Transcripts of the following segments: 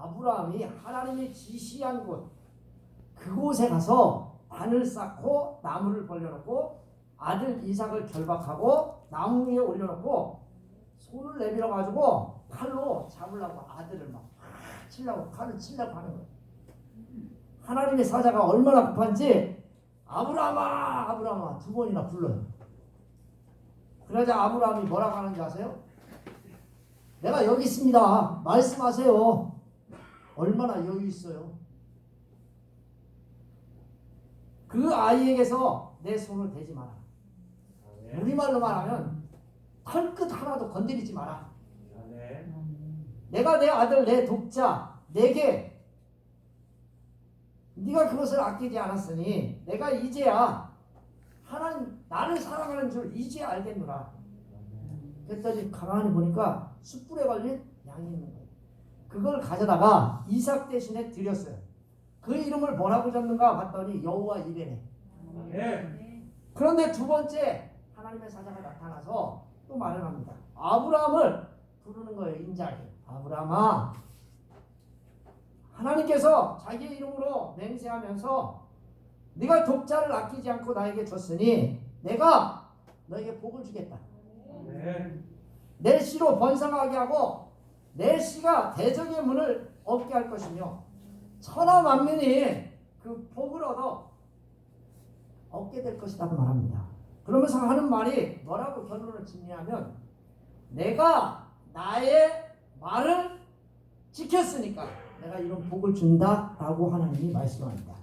아브라함이 하나님이 지시한 곳 그곳에 가서 반을 쌓고 나무를 벌려놓고 아들 이삭을 결박하고 나무 위에 올려놓고 손을 내밀어 가지고 칼로 잡으려고 아들을 막 치려고 칼을 치려고 하는 거예요. 하나님의 사자가 얼마나 급한지 아브라함아 아브라함아 두 번이나 불러요. 그러자 아브라함이 뭐라고 하는지 아세요? 내가 여기 있습니다. 말씀하세요. 얼마나 여유 있어요. 그 아이에게서 내 손을 대지 마라. 우리말로 말하면 털끝 하나도 건드리지 마라. 내가 내 아들 내 독자 내게 네가 그것을 아끼지 않았으니 내가 이제야 하나님 나를 사랑하는 줄 이제 알겠노라. 그랬더니 가만히 보니까 숯불에 걸린 양이 있는 거예요. 그걸 가져다가 이삭 대신에 드렸어요. 그 이름을 뭐라고 줬는가 봤더니 여호와 이레네. 그런데 두 번째 하나님의 사자가 나타나서 또 말을 합니다. 아브라함을 부르는 거예요. 인자에. 아브라함아. 하나님께서 자기의 이름으로 맹세하면서 네가 독자를 아끼지 않고 나에게 줬으니 내가 너에게 복을 주겠다. 내 씨로 번성하게 하고 내 씨가 대적의 문을 없게 할 것이며 천하 만민이 그 복을 얻어 얻게 될 것이라고 말합니다. 그러면서 하는 말이 뭐라고 결론을 짓냐면 내가 나의 말을 지켰으니까 내가 이런 복을 준다라고 하나님이 말씀합니다.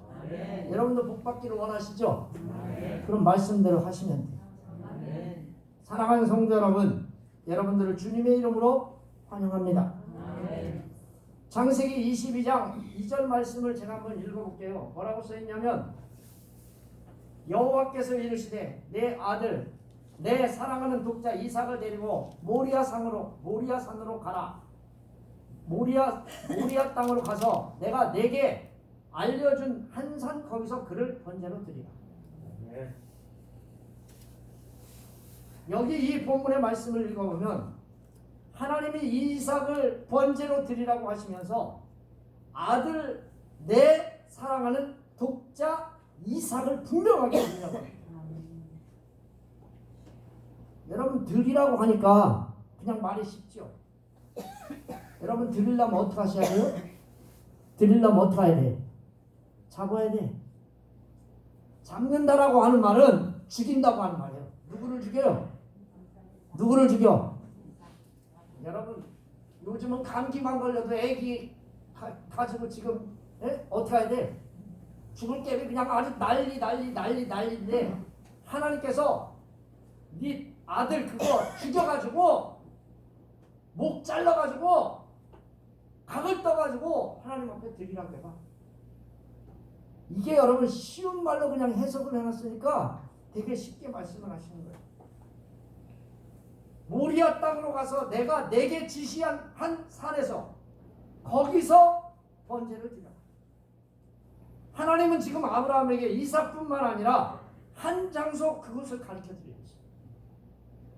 여러분도 복 받기를 원하시죠? 그런 말씀대로 하시면 돼요. 사랑하는 성도 여러분, 여러분들을 주님의 이름으로 환영합니다. 창세기 22장 2절 말씀을 제가 한번 읽어볼게요. 뭐라고 써있냐면 여호와께서 이르시되 내 아들 내 사랑하는 독자 이삭을 데리고 모리아 산으로 모리아 산으로 가라. 모리아 모리아 땅으로 가서 내가 내게 알려준 한 산 거기서 그를 번제로 드리라. 여기 이 본문의 말씀을 읽어보면 하나님이 이삭을 번제로 드리라고 하시면서 아들 내 사랑하는 독자 이삭을 분명하게 드리라고 합니다. 여러분 드리라고 하니까 그냥 말이 쉽죠. 여러분 드리려면 어떻게 하셔야 돼요? 드리려면 어떻게 해야 돼? 잡아야 돼. 잡는다라고 하는 말은 죽인다고 하는 말이에요. 누구를 죽여요? 누구를 죽여? 여러분 요즘은 감기만 걸려도 애기 가, 가지고 지금 에? 어떻게 해야 돼? 죽을 깨비 그냥 아주 난리 난리 난리 난리인데 하나님께서 네 아들 그거 죽여가지고 목 잘라가지고 각을 떠가지고 하나님 앞에 드리라고 해봐. 이게 여러분 쉬운 말로 그냥 해석을 해놨으니까 되게 쉽게 말씀을 하시는 거예요. 모리아 땅으로 가서 내가 내게 지시한 한 산에서 거기서 번제를 드려. 하나님은 지금 아브라함에게 이삭뿐만 아니라 한 장소 그것을 가르쳐 드리고 있어요.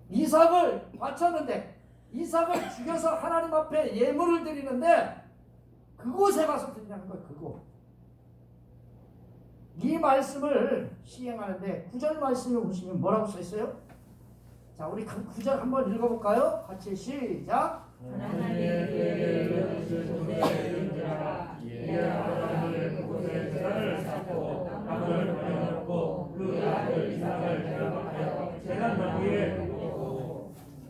이삭을 바쳤는데 이삭을 죽여서 하나님 앞에 예물을 드리는데 그곳에 가서 드리라는 거예요. 그곳. 이 말씀을 시행하는데 구절 말씀을 보시면 뭐라고 써 있어요? 자, 우리 그 구절 한번 읽어볼까요? 같이 시작.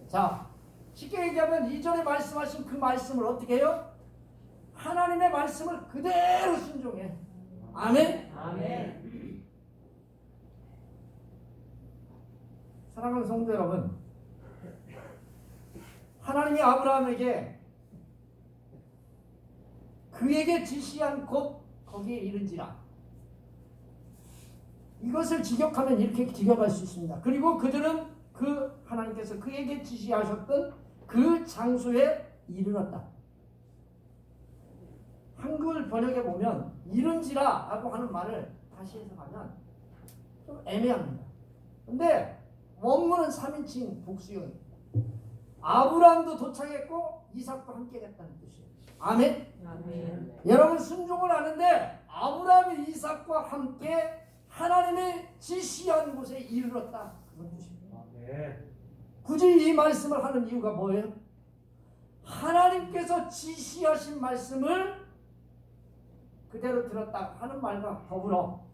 자, 쉽게 얘기하면 이전에 말씀하신 그 말씀을 어떻게 해요? 하나님의 말씀을 그대로 순종해. 아멘. 사랑하는 성도 여러분, 하나님이 아브라함에게 그에게 지시한 곳 거기에 이른지라. 이것을 직역하면 이렇게 직역할 수 있습니다. 그리고 그들은 그 하나님께서 그에게 지시하셨던 그 장소에 이르렀다. 한글 번역에 보면 이른지라 라고 하는 말을 다시 해석하면 좀 애매합니다. 근데 원문은 3인칭 복수형입니다. 아브라함도 도착했고 이삭도 함께 했다는 뜻이에요. 아멘. 아멘. 여러분 순종을 하는데 아브라함이 이삭과 함께 하나님의 지시한 곳에 이르렀다. 그런 뜻입니다. 아멘. 굳이 이 말씀을 하는 이유가 뭐예요? 하나님께서 지시하신 말씀을 그대로 들었다 하는 말과 더불어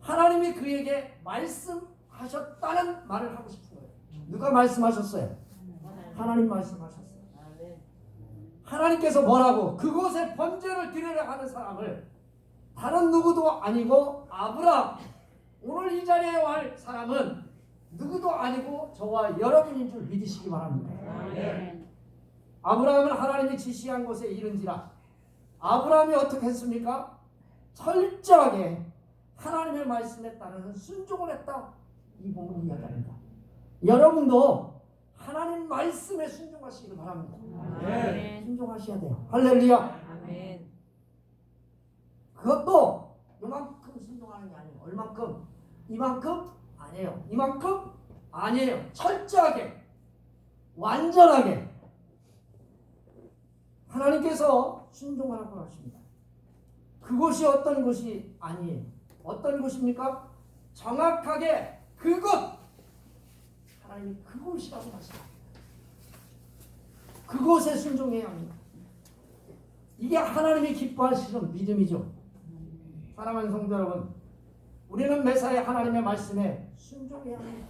하나님이 그에게 말씀 하셨다는 말을 하고 싶은 거예요. 누가 말씀하셨어요? 하나님 말씀하셨어요. 하나님께서 뭐라고 그곳에 번제를 드리려 하는 사람을 다른 누구도 아니고 아브라함 오늘 이 자리에 와 사람은 누구도 아니고 저와 여러분인 줄 믿으시기 바랍니다. 아브라함은 하나님이 지시한 곳에 이른지라 아브라함이 어떻게 했습니까? 철저하게 하나님의 말씀에 따르는 순종을 했다. 이 부분을 이야기합니다. 여러분도 하나님 말씀에 순종하시기 바랍니다. 아멘. 순종하셔야 돼요. 할렐루야. 아멘. 그것도 이만큼 순종하는 게 아니에요. 얼만큼? 이만큼? 아니에요. 이만큼? 아니에요. 철저하게, 완전하게 하나님께서 순종하라고 하십니다. 그곳이 어떤 곳이 아니에요. 어떤 곳입니까? 정확하게 그곳 하나님이 그곳이라고 하십니다. 그곳에 순종해야 합니다. 이게 하나님이 기뻐하시는 믿음이죠. 사랑하는 성도 여러분, 우리는 매사에 하나님의 말씀에 순종해야 합니다.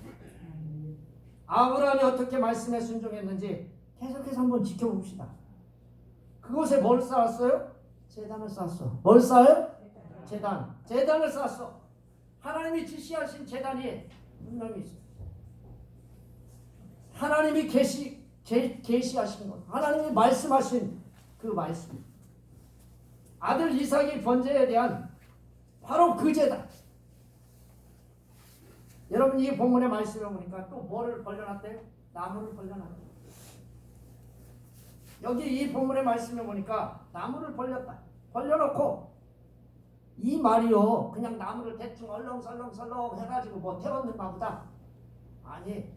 아브라함이 어떻게 말씀에 순종했는지 계속해서 한번 지켜봅시다. 그곳에 뭘 쌓았어요? 재단을 쌓았어. 뭘 쌓아요? 재단. 재단을 쌓았어. 하나님이 지시하신 재단이 분명히. 하나님이 계시 계, 계시하신 것, 하나님이 말씀하신 그 말씀. 아들 이삭이 번제에 대한 바로 그 재단. 여러분 이 본문의 말씀을 보니까 또 뭐를 벌려놨대요? 나무를 벌려놨대요. 여기 이 본문의 말씀을 보니까 나무를 벌렸다. 벌려놓고 이 말이요 그냥 나무를 대충 얼렁설렁설렁 해가지고 뭐 태웠는가 보다. 아니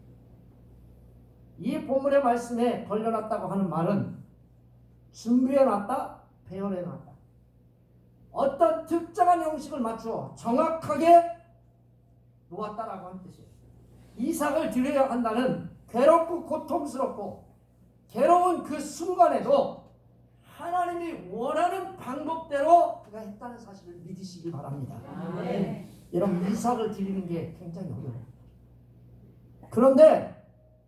이 본문의 말씀에 벌려놨다고 하는 말은 준비해놨다, 배열해놨다. 어떤 특정한 형식을 맞추어 정확하게 놓았다라고 하는 뜻이에요. 이삭을 드려야 한다는 괴롭고 고통스럽고 괴로운 그 순간에도 하나님이 원하는 방법대로 그가 했다는 사실을 믿으시기 바랍니다. 아멘. 여러분 이삭을 드리는 게 굉장히 어려워요. 그런데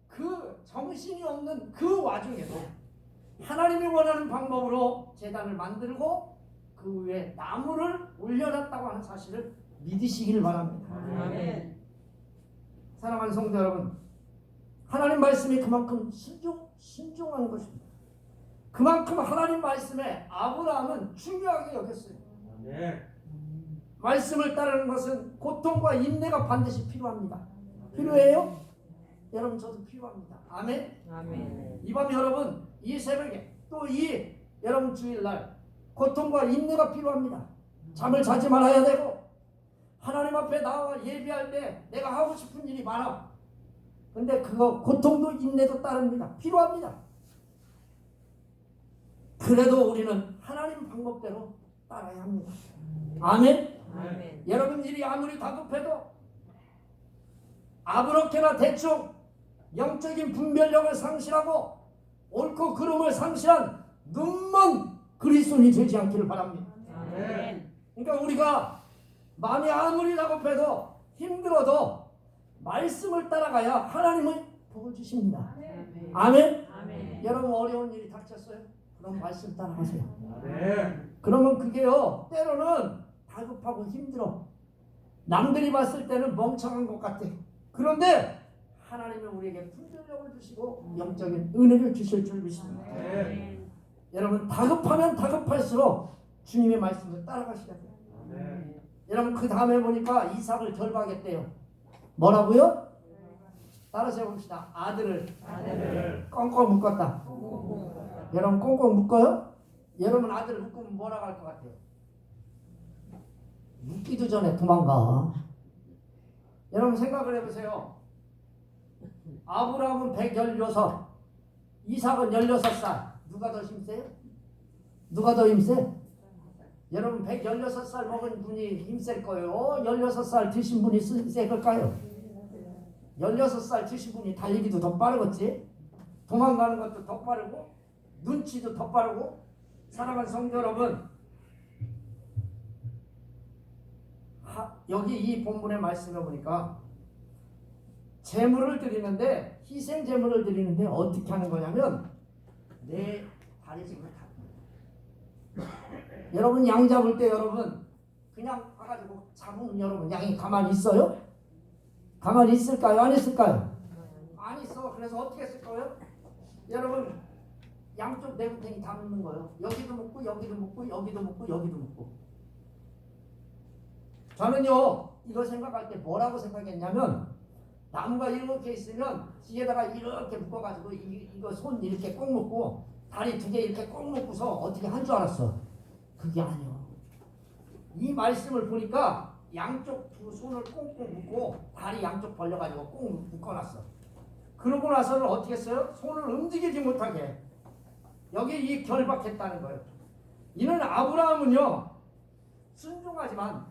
그 정신이 없는 그 와중에도 하나님이 원하는 방법으로 재단을 만들고 그 위에 나무를 올려놨다고 하는 사실을 믿으시기를 바랍니다. 아멘. 사랑하는 성도 여러분, 하나님 말씀이 그만큼 순종 순종하는 것입니다. 그만큼 하나님 말씀에 아브라함은 중요하게 여겼어요. 아멘. 말씀을 따르는 것은 고통과 인내가 반드시 필요합니다. 필요해요? 여러분 저도 필요합니다. 아멘. 아멘. 이 밤 여러분 이 새벽에 또 이 여러분 주일날 고통과 인내가 필요합니다. 잠을 자지 말아야 되고 하나님 앞에 나와 예비할 때 내가 하고 싶은 일이 많아. 근데 그거 고통도 인내도 따릅니다. 필요합니다. 그래도 우리는 하나님 방법대로 따라야 합니다. 아멘. 아멘. 여러분 일이 아무리 다급해도 아무렇게나 대충 영적인 분별력을 상실하고 옳고 그름을 상실한 눈먼 그리스도인이 되지 않기를 바랍니다. 아멘. 그러니까 우리가 마음이 아무리 다급해도 힘들어도 말씀을 따라가야 하나님의 복을 주십니다. 아멘. 아멘. 여러분 어려운 일이 닥쳤어요? 그럼 말씀 따라가세요. 아멘. 그러면 그게요 때로는 다급하고 힘들어 남들이 봤을 때는 멍청한 것 같아 그런데 하나님은 우리에게 분별력을 주시고 영적인 은혜를 주실 줄 믿습니다 아멘. 여러분 다급하면 다급할수록 주님의 말씀을 따라가셔야 돼요 아멘. 여러분 그 다음에 보니까 이삭을 결박했대요 뭐라고요? 따라서 해봅시다 아들을 아들을 꽁꽁 묶었다 여러분 꽁꽁 묶어요? 여러분 아들 묶으면 뭐라고 할 것 같아요? 묶기도 전에 도망가. 여러분 생각을 해보세요. 아브라함은 116, 이삭은 16살. 누가 더 힘세요? 누가 더 힘세? 여러분 116살 먹은 분이 힘셀 거예요? 16살 드신 분이 쓰- 세 걸까요? 16살 드신 분이 달리기도 더 빠르겠지? 도망가는 것도 더 빠르고 눈치도 더 빠르고 사랑하는 성도 여러분 하- 여기 이 본문의 말씀에 보니까 제물을 드리는데 희생 제물을 드리는데 어떻게 하는 거냐면 내 다리 지금 다 여러분 양 잡을 때 여러분 그냥 가가지고 잡으면 여러분 양이 가만히 있어요? 가만히 있을까요? 안 있을까요? 안 있어. 그래서 어떻게 했을 거예요? 여러분 양쪽 내구탱이 다 묶는 거예요. 여기도 묶고 여기도 묶고 여기도 묶고 여기도 묶고. 저는요 이거 생각할 때 뭐라고 생각했냐면 나무가 이렇게 있으면 뒤에다가 이렇게 묶어가지고 이, 이거 손 이렇게 꼭 묶고 다리 두 개 이렇게 꼭 묶고서 어떻게 한 줄 알았어. 그게 아니요. 이 말씀을 보니까 양쪽 두 손을 꽁꽁 묶고 다리 양쪽 벌려가지고 꽁 묶어놨어. 그러고 나서는 어떻게 했어요? 손을 움직이지 못하게 여기 이 결박했다는 거예요. 이는 아브라함은요 순종하지만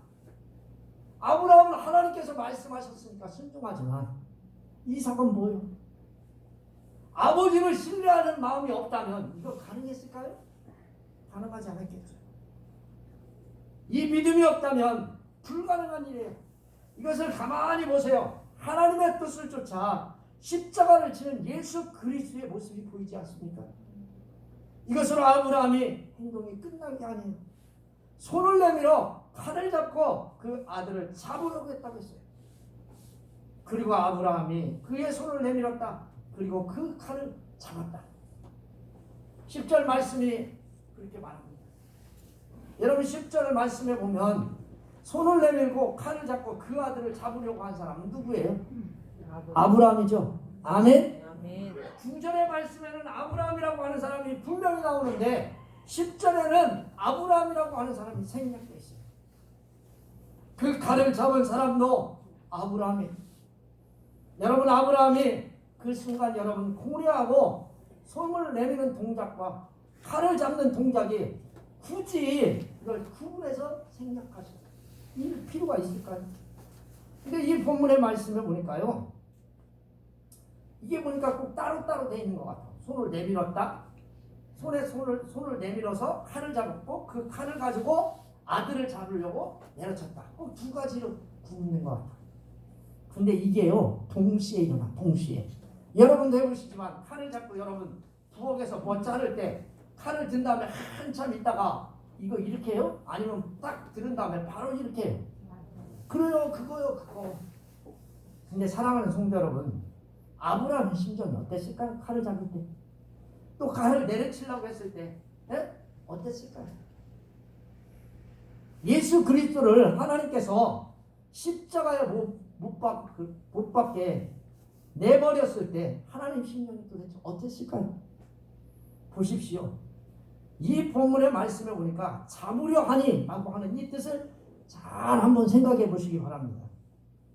아브라함은 하나님께서 말씀하셨으니까 순종하지만 이삭은 뭐요? 아버지를 신뢰하는 마음이 없다면 이거 가능했을까요? 가능하지 않았겠죠. 이 믿음이 없다면 불가능한 일이에요. 이것을 가만히 보세요. 하나님의 뜻을 쫓아 십자가를 치는 예수 그리스도의 모습이 보이지 않습니까? 이것으로 아브라함이 행동이 끝난 게 아니에요. 손을 내밀어 칼을 잡고 그 아들을 잡으려고 했다고 했어요. 그리고 아브라함이 그의 손을 내밀었다. 그리고 그 칼을 잡았다. 10절 말씀이 그렇게 말합니다. 여러분 10절 말씀에 보면 손을 내밀고 칼을 잡고 그 아들을 잡으려고 한 사람은 누구예요? 아브라함이죠. 아멘. 아멘. 9절의 말씀에는 아브라함이라고 하는 사람이 분명히 나오는데 10절에는 아브라함이라고 하는 사람이 생략되어 있어요. 그 칼을 잡은 사람도 아브라함이 여러분 아브라함이 그 순간 여러분 고려하고 손을 내미는 동작과 칼을 잡는 동작이 굳이 이걸 구분해서 생략하실 이 필요가 있을까요? 근데 이 본문의 말씀을 보니까요. 이게 보니까 꼭 따로따로 돼 있는 것 같아. 손을 내밀었다. 손에 손을 손을 내밀어서 칼을 잡았고 그 칼을 가지고 아들을 잡으려고 내려쳤다. 꼭 두 가지로 구분된 것 같아. 근데 이게요 동시에 일어나 동시에. 여러분도 해보시지만 칼을 잡고 여러분 부엌에서 뭐 자를 때 칼을 든 다음에 한참 있다가 이거 이렇게 해요? 아니면 딱 들은 다음에 바로 이렇게 해요? 그래요 그거요 그거. 근데 사랑하는 성도 여러분 아브라함의 심정이 어땠을까요? 칼을 잡을 때. 또 칼을 내려치려고 했을 때 예? 어땠을까요? 예수 그리스도를 하나님께서 십자가에 못, 못, 박그못 박게 내버렸을 때 하나님 심정이 도대체 어땠을까요? 보십시오. 이 본문의 말씀에 보니까 잡으려 하니 라고 하는 이 뜻을 잘 한번 생각해 보시기 바랍니다.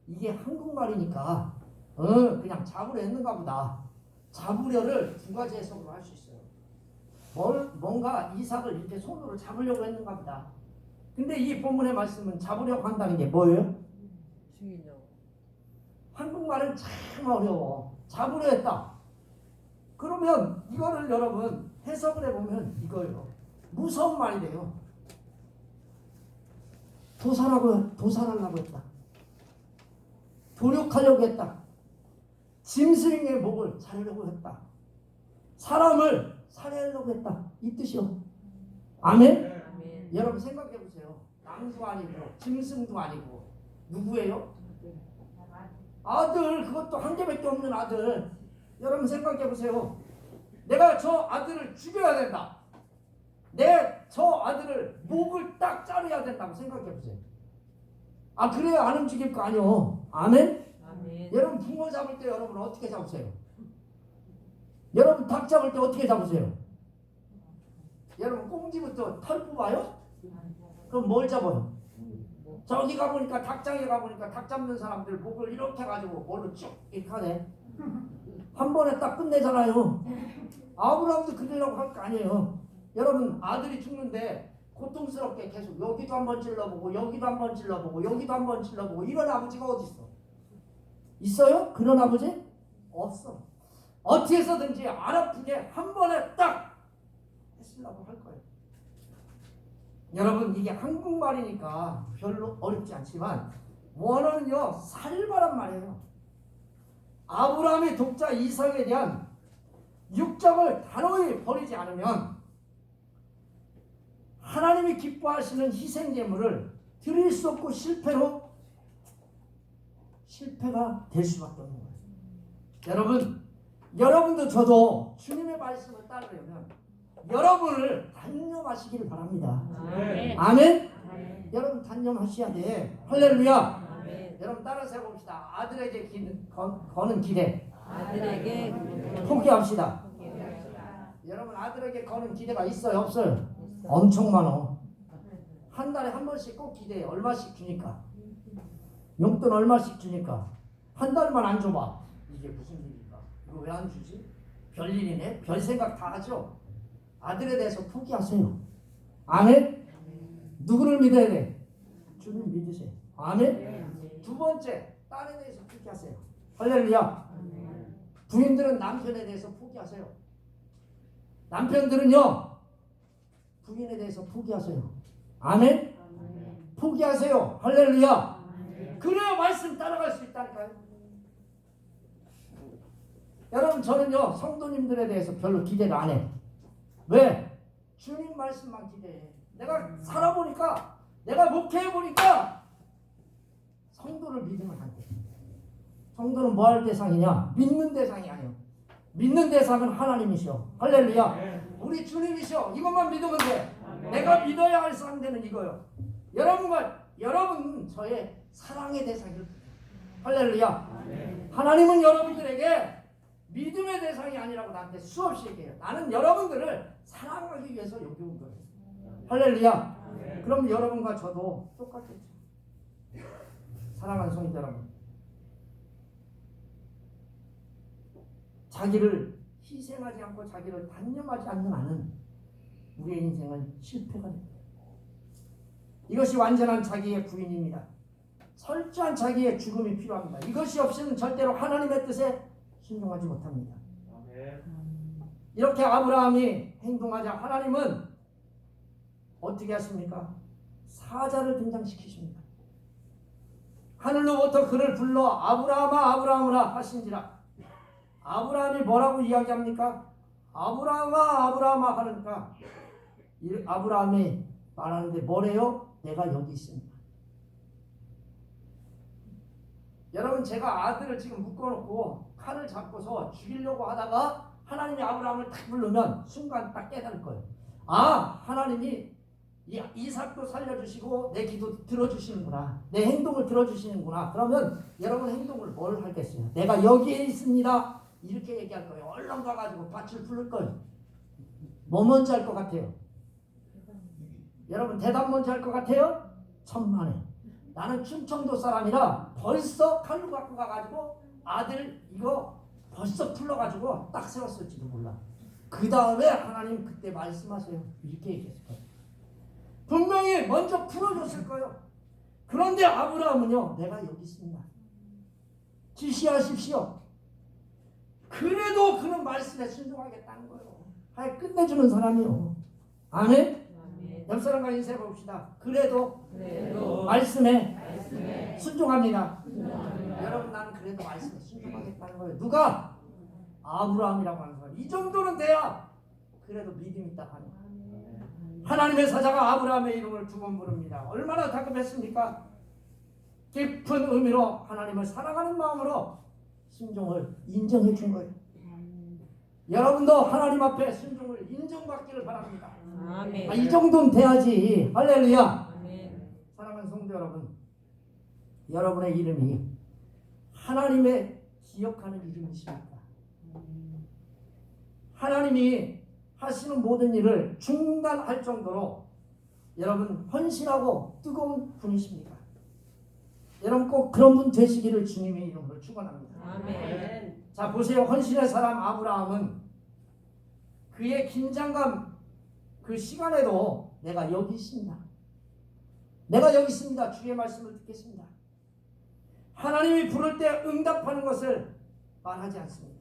이게 한국말이니까 어, 그냥 잡으려 했는가 보다. 잡으려를 두 가지 해석으로 할 수 있어요. 뭘, 뭔가 이삭을 이렇게 손으로 잡으려고 했는가 보다. 근데 이 본문의 말씀은 잡으려고 한다는 게 뭐예요? 죽이려고. 한국말은 참 어려워. 잡으려 했다. 그러면 이거를 여러분 해석을 해보면 이거예요. 무서운 말이 돼요. 도살하고, 도살하려고 했다. 도륙하려고 했다. 짐승의 목을 자르려고 했다. 사람을 살해하려고 했다. 이 뜻이요. 아멘? 아멘. 여러분 생각해 보세요. 남도 아니고 짐승도 아니고 누구예요? 아들 그것도 한 개밖에 없는 아들. 여러분 생각해 보세요. 내가 저 아들을 죽여야 된다. 내 저 아들을 목을 딱 자르야 된다고 생각해 보세요. 아 그래야 안 움직일 거 아니요. 아멘. 여러분 붕어 잡을 때 여러분 어떻게 잡으세요? 여러분 닭 잡을 때 어떻게 잡으세요? 여러분 꽁지부터 털 뽑아요? 그럼 뭘 잡아요? 저기 가보니까 닭장에 가보니까 닭 잡는 사람들 목을 이렇게 가지고 뭘로 쭉 이렇게 하네 한 번에 딱 끝내잖아요 아브라함도 그러려고 할 거 아니에요 여러분 아들이 죽는데 고통스럽게 계속 여기도 한 번 찔러보고 여기도 한 번 찔러보고 여기도 한 번 찔러보고 이런 아버지가 어디 있어? 있어요? 그런 아버지? 없어. 안 아프게 한 번에 딱 했으려고 할 거예요. 여러분 이게 한국말이니까 별로 어렵지 않지만 원어는요 살벌한 말이에요. 아브라함의 독자 이삭에 대한 육적을 단호히 버리지 않으면 하나님이 기뻐하시는 희생 제물을 드릴 수 없고 실패로 실패가 될 수밖에 없는 거예요. 여러분, 여러분도 저도 주님의 말씀을 따르려면 여러분을 단념하시기를 바랍니다. 아멘. 아멘. 아멘. 여러분 단념하셔야 돼. 할렐루야. 아멘. 여러분 따라서 해봅시다. 아들에게 기, 거, 거는 기대 아들에게 포기합시다. 포기합시다. 여러분 아들에게 거는 기대가 있어요, 없어요? 엄청 많어. 한 달에 한 번씩 꼭 기대해. 얼마씩 주니까. 용돈 얼마씩 주니까. 한 달만 안 줘봐. 이게 무슨 일인가? 이거 왜 안 주지? 별일이네. 별 생각 다 하죠. 아들에 대해서 포기하세요. 아멘. 누구를 믿어야 돼? 주님 믿으세요. 아멘. 두 번째 딸에 대해서 포기하세요. 할렐루야. 부인들은 남편에 대해서 포기하세요. 남편들은요 부인에 대해서 포기하세요. 아멘. 포기하세요. 할렐루야. 그래야 말씀 따라갈 수 있다니까요. 여러분 저는요 성도님들에 대해서 별로 기대를 안 해. 왜? 주님 말씀만 기대해. 내가 살아보니까 내가 목회해 보니까 성도를 믿으면 안 돼. 성도는 뭐 할 대상이냐? 믿는 대상이 아니요. 믿는 대상은 하나님이시오. 할렐루야. 우리 주님이시오. 이것만 믿으면 돼. 내가 믿어야 할 상대는 이거요. 여러분과 여러분 저의 사랑의 뿐이에요. 할렐루야. 하나님은 여러분들에게 믿음의 대상이 아니라고 나한테 수없이 얘기해요. 나는 여러분들을 사랑하기 위해서 여기 온 거예요. 할렐루야. 그럼 여러분과 저도 똑같겠죠. 사랑하는 성도 여러분. 자기를 희생하지 않고 자기를 단념하지 않는 한은 우리의 인생은 실패가 됩니다. 이것이 완전한 자기의 부인입니다. 철저한 자기의 죽음이 필요합니다. 이것이 없이는 절대로 하나님의 뜻에 순종하지 못합니다. 이렇게 아브라함이 행동하자 하나님은 어떻게 하십니까? 사자를 등장시키십니다. 하늘로부터 그를 불러 아브라함아 아브라함이라 하신지라 아브라함이 뭐라고 이야기합니까? 아브라함아 아브라함아 하니까 이 아브라함이 말하는데 뭐래요? 내가 여기 있습니다. 여러분 제가 아들을 지금 묶어놓고 칼을 잡고서 죽이려고 하다가 하나님이 아브라함을 딱 부르면 순간 딱 깨달을 거예요. 아 하나님이 이 이삭도 살려주시고 내 기도 들어주시는구나. 내 행동을 들어주시는구나. 그러면 여러분 행동을 뭘 하겠어요? 내가 여기에 있습니다. 이렇게 얘기할 거예요. 얼른 가가지고 밭을 풀을 거예요. 뭐 먼저 할 것 같아요? 여러분 대답 먼저 할 것 같아요? 천만에. 나는 충청도 사람이라 벌써 칼로 갖고 가가지고 아들 이거 벌써 풀러가지고 딱 세웠을지도 몰라. 그 다음에 하나님 그때 말씀하세요. 이렇게 얘기했을 거예요. 분명히 먼저 풀어줬을 거예요. 그런데 아브라함은요, 내가 여기 있습니다. 지시하십시오. 그래도 그는 말씀에 순종하겠다는 거예요. 하여 끝내주는 사람이요. 아멘. 아멘. 옆 사람과 인사해 봅시다. 그래도 그래도 말씀에 말씀에 순종합니다. 순종합니다. 여러분 나는 그래도 말씀에 순종하겠다는 거예요. 누가? 아브라함이라고 하는 사람. 이 정도는 돼야 그래도 믿음이 있다 하는 거예요. 하나님의 사자가 아브라함의 이름을 두 번 부릅니다. 얼마나 다급했습니까? 깊은 의미로 하나님을 사랑하는 마음으로 순종을 인정해 준 거예요. 여러분도 하나님 앞에 순종을 인정받기를 바랍니다. 아멘. 아, 이 정도는 돼야지. 할렐루야. 아멘. 사랑하는 성도 여러분, 여러분의 이름이 하나님의 기억하는 이름이십니까? 하나님이 하시는 모든 일을 중단할 정도로 여러분 헌신하고 뜨거운 분이십니까? 여러분 꼭 그런 분 되시기를 주님의 이름으로 축원합니다. 아멘. 자 보세요 헌신의 사람 아브라함은 그의 긴장감 그 시간에도 내가 여기 있습니다. 내가 여기 있습니다. 주의 말씀을 듣겠습니다. 하나님이 부를 때 응답하는 것을 말하지 않습니다.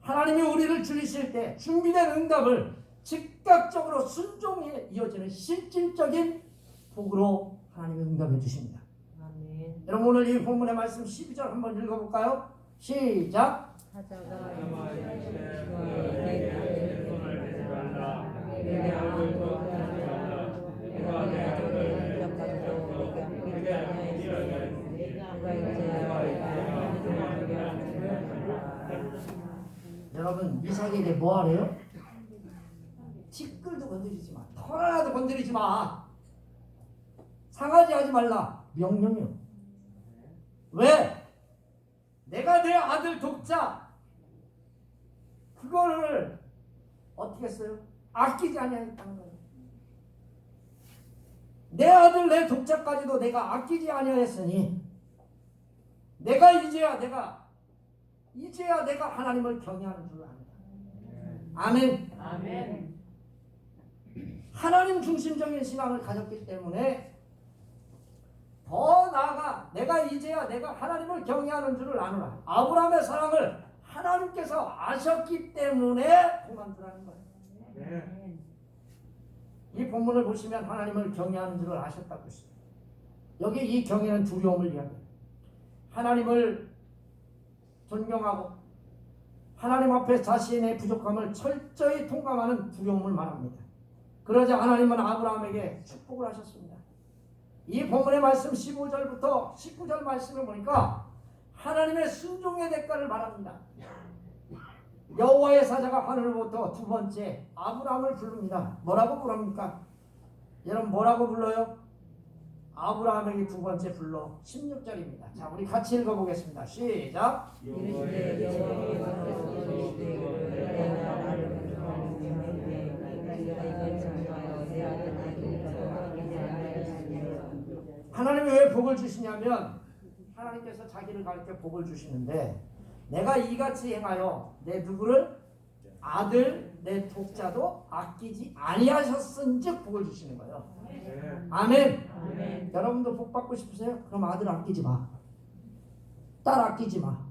하나님이 우리를 줄이실 때 준비된 응답을 즉각적으로 순종에 이어지는 실질적인 복으로 하나님이 응답해 주십니다. 아멘. 여러분 오늘 이 본문의 말씀 12절 한번 읽어볼까요? 시작. 하자가 내 손을 대지 말라. 내 얼굴 또 하지 말라. 내가 내 아들을 가지고 내게 이르되 내가 여러분 이삭에게 뭐 하래요? 티끌도 건드리지 마. 털 하나도 건드리지 마. 상하지 하지 말라. 명령이요. 왜? 내가 내 아들 독자 그거를 했어요? 아끼지 아니하였다는 거예요. 내 아들 내 독자까지도 내가 아끼지 아니하였으니 내가 이제야 내가 이제야 내가 하나님을 경외하는 줄 압니다. 아멘. 아멘. 하나님 중심적인 신앙을 가졌기 때문에 더 나아가 내가 이제야 내가 하나님을 경외하는 줄을 아노라. 아브라함의 사랑을 하나님께서 아셨기 때문에 그만두라는 거예요. 네. 이 본문을 보시면 하나님을 경외하는 줄을 아셨다고 했어요. 여기 이 경외는 두려움을 이야기해요. 하나님을 존경하고 하나님 앞에 자신의 부족함을 철저히 통감하는 두려움을 말합니다. 그러자 하나님은 아브라함에게 축복을 하셨습니다. 이 본문의 말씀 15절부터 19절 말씀을 보니까 하나님의 순종의 대가를 말합니다. 여호와의 사자가 하늘로부터 두 번째 아브라함을 부릅니다. 뭐라고 부릅니까? 여러분 뭐라고 불러요? 아브라함에게 두 번째 불러 16절입니다. 자, 우리 같이. 시작. 전하여 내 아들 하나님이 왜 복을 주시냐면 하나님께서 자기를 가르쳐 복을 주시는데 내가 이같이 행하여 내 누구를 아들 내 독자도 아끼지 아니하셨은즉 복을 주시는 거예요. 네. 아멘. 아멘. 여러분도 복 받고 싶으세요? 그럼 아들 아끼지 마. 딸 아끼지 마.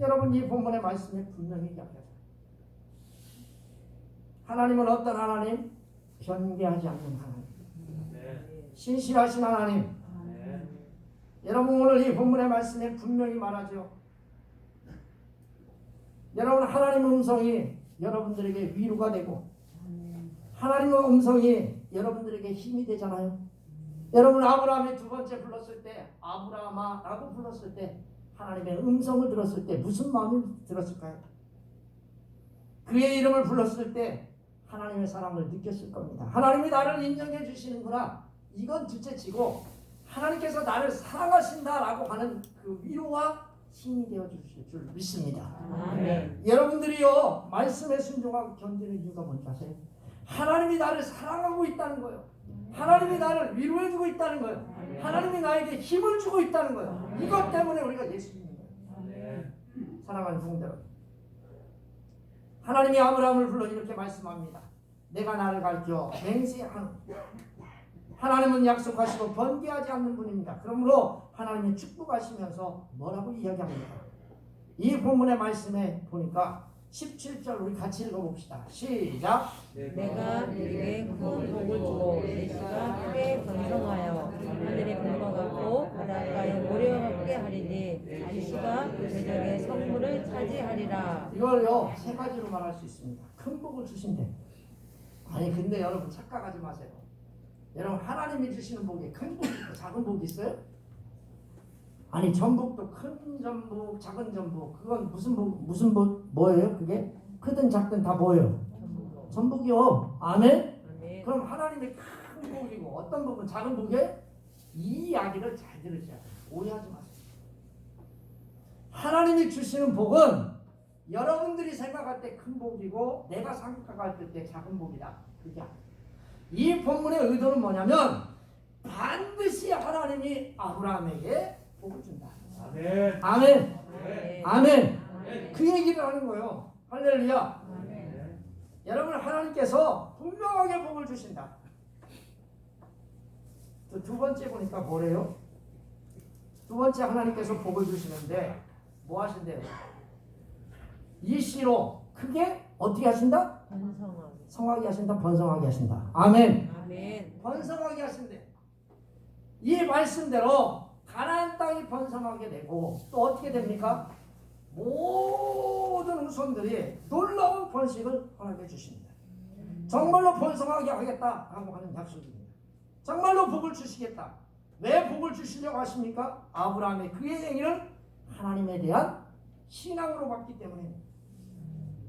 여러분 이 본문의 말씀에 분명히 이야기하죠. 하나님은 어떤 하나님? 변개하지 않는 하나님. 네. 신실하신 하나님. 네. 여러분 오늘 이 본문의 말씀에 분명히 말하죠. 여러분 하나님의 음성이 여러분들에게 위로가 되고 하나님의 음성이 여러분들에게 힘이 되잖아요. 여러분 아브라함이 두 번째 불렀을 때 아브라함아라고 불렀을 때 하나님의 음성을 들었을 때 무슨 마음이 들었을까요? 그의 이름을 불렀을 때 하나님의 사랑을 느꼈을 겁니다. 하나님이 나를 인정해 주시는구나. 이건 둘째치고 하나님께서 나를 사랑하신다라고 하는 그 위로와 힘이 되어 주실 줄 믿습니다. 아멘. 여러분들이요 말씀에 순종하고 견디는 이유가 뭔지 아세요? 하나님이 나를 사랑하고 있다는 거예요. 하나님이 나를 위로해 주고 있다는 거예요. 하나님이 나에게 힘을 주고 있다는 거예요. 이것 때문에 우리가 예수 믿는 거예요. 네. 사랑하는 성도 여러분. 하나님이 아브라함을 불러 이렇게 말씀합니다. 내가 나를 가르쳐 맹세하는 하나님은 약속하시고 번개하지 않는 분입니다. 그러므로 하나님이 축복하시면서 뭐라고 이야기합니까? 이 본문의 말씀에 보니까 17절 우리 같이 읽어봅시다. 시작. 내가 네게 큰 복을 주고 내 씨가 크게 번성하여 하늘의 분과 같고 바닷가에 모래와 같게 하리니 네 씨가 대적의 성물을 차지하리라. 이걸요 세 가지로 말할 수 있습니다. 큰 복을 주신대. 아니 근데 여러분 착각하지 마세요. 여러분 하나님이 주시는 복에 큰 복이 있고 작은 복이 있어요? 아니 전복도 큰 전복, 작은 전복 그건 무슨 복 무슨 복 뭐예요? 그게 크든 작든 다 뭐예요? 전복이요. 아멘. 아멘. 그럼 하나님이 큰 복이고 어떤 복은 작은 복에 이 이야기를 잘 들으셔야 돼요. 오해하지 마세요. 하나님이 주시는 복은 여러분들이 생각할 때 큰 복이고 내가 생각할 때 작은 복이다. 그게 아니에요. 이 본문의 의도는 뭐냐면 반드시 하나님이 아브라함에게 복을 준다. 아멘. 아멘. 아멘. 아멘. 그 얘기를 하는 거예요. 할렐루야. 아멘. 여러분 하나님께서 분명하게 복을 주신다. 또두 번째 보니까 뭐래요? 두 번째 하나님께서 복을 주시는데 뭐 하신대요? 이 씨로 크게 어떻게 하신다? 성하게 하신다, 번성하게 하신다. 아멘. 아멘. 번성하게 하신대. 이 말씀대로 가나안 땅이 번성하게 되고 또 어떻게 됩니까? 모든 후손들이 놀라운 번식을 허락해 주십니다. 정말로 번성하게 하겠다 하고 하는 약속입니다. 정말로 복을 주시겠다. 왜 복을 주시려고 하십니까? 아브라함의 그의 행위는 하나님에 대한 신앙으로 봤기 때문에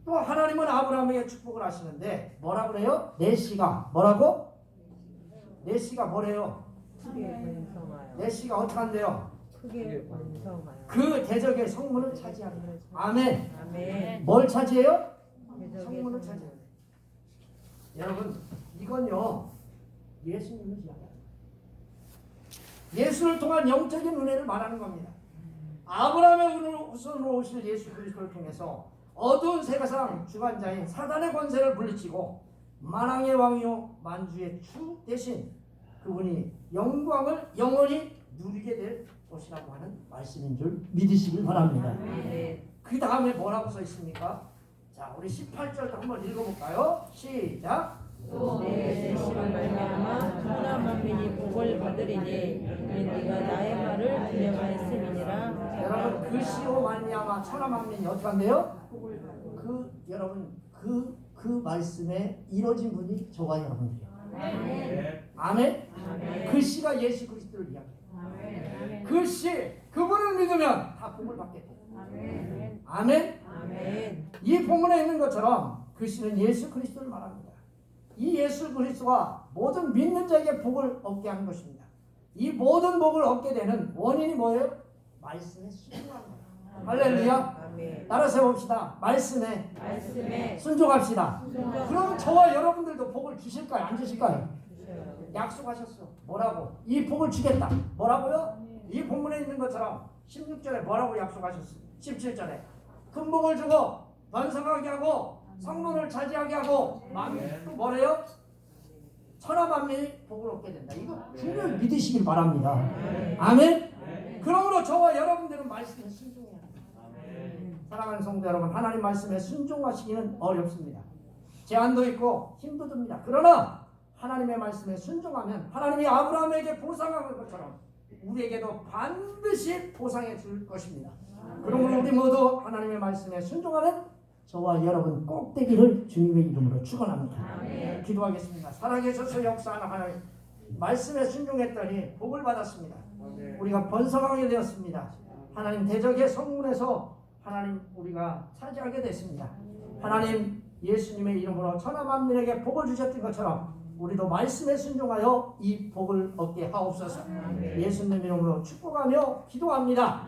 또 하나님은 아브라함에게 축복을 하시는데 뭐라 그래요? 내 씨가 뭐라고? 내 씨가 뭐래요? 내 씨가 어떻게 한대요? 그 대적의 성문을 차지합니다. 아멘. 아멘. 뭘 차지해요? 성문을 성문. 차지해요. 여러분 이건요 예수님을. 예수를 통한 영적인 은혜를 말하는 겁니다. 아브라함의 우선으로 오실 예수 그리스도를 통해서 어두운 세상 주관자인 사단의 권세를 물리치고 만왕의 왕이요 만주의 주 대신 그분이 영광을 영원히 누리게 될 것이라고 하는 말씀인 줄 믿으시길 바랍니다. 아멘. 그 다음에 뭐라고 써 있습니까? 자, 우리 18절도 한번 읽어볼까요? 시작. 내 대시로 말미암아 천하 만민이 복을 받으리니 네가 나의 말을 분명하였음 그 시로 말미암아 어떻게 한대요? 그 여러분 그 그 말씀에 이루어진 분이 저와 여러분들이요. 아멘. 그 시가 예수 그리스도를 이야기해요. 그 시, 그분을 믿으면 다 복을 받겠고. 아멘. 아멘. 이 본문에 있는 것처럼 그 시는 예수 그리스도를 말합니다. 이 예수 그리스도가 모든 믿는 자에게 복을 얻게 하는 것입니다. 이 모든 복을 얻게 되는 원인이 뭐예요? 말씀에 순종하는 거예요. 할렐루야. 따라서 봅시다. 말씀에 말씀에 순종합시다. 그럼 저와 여러분들도 복을 주실까요? 안 주실까요? 약속하셨어. 뭐라고? 이 복을 주겠다. 뭐라고요? 이 본문에 있는 것처럼 16절에 뭐라고 약속하셨어? 17절에 큰 복을 주고 번성하게 하고 성문을 차지하게 하고 만민 또 뭐래요? 천하 만민이 복을 얻게 된다. 이거 분명히 믿으시길 바랍니다. 아멘. 그러므로 저와 여러분들은 말씀에 순종해야 합니다. 사랑하는 성도 여러분, 하나님 말씀에 순종하시기는 어렵습니다. 제한도 있고 힘도 듭니다. 그러나 하나님의 말씀에 순종하면 하나님이 아브라함에게 보상한 것처럼 우리에게도 반드시 보상해 줄 것입니다. 그러므로 우리 모두 하나님의 말씀에 순종하는 저와 여러분 꼭 되기를 주님의 이름으로 축원합니다. 기도하겠습니다. 살아계셔서 역사하는 하나님 말씀에 순종했더니 복을 받았습니다. 우리가 번성하게 되었습니다. 하나님 대적의 성문에서 하나님 우리가 차지하게 됐습니다. 하나님 예수님의 이름으로 천하 만민에게 복을 주셨던 것처럼 우리도 말씀에 순종하여 이 복을 얻게 하옵소서. 예수님 이름으로 축복하며 기도합니다.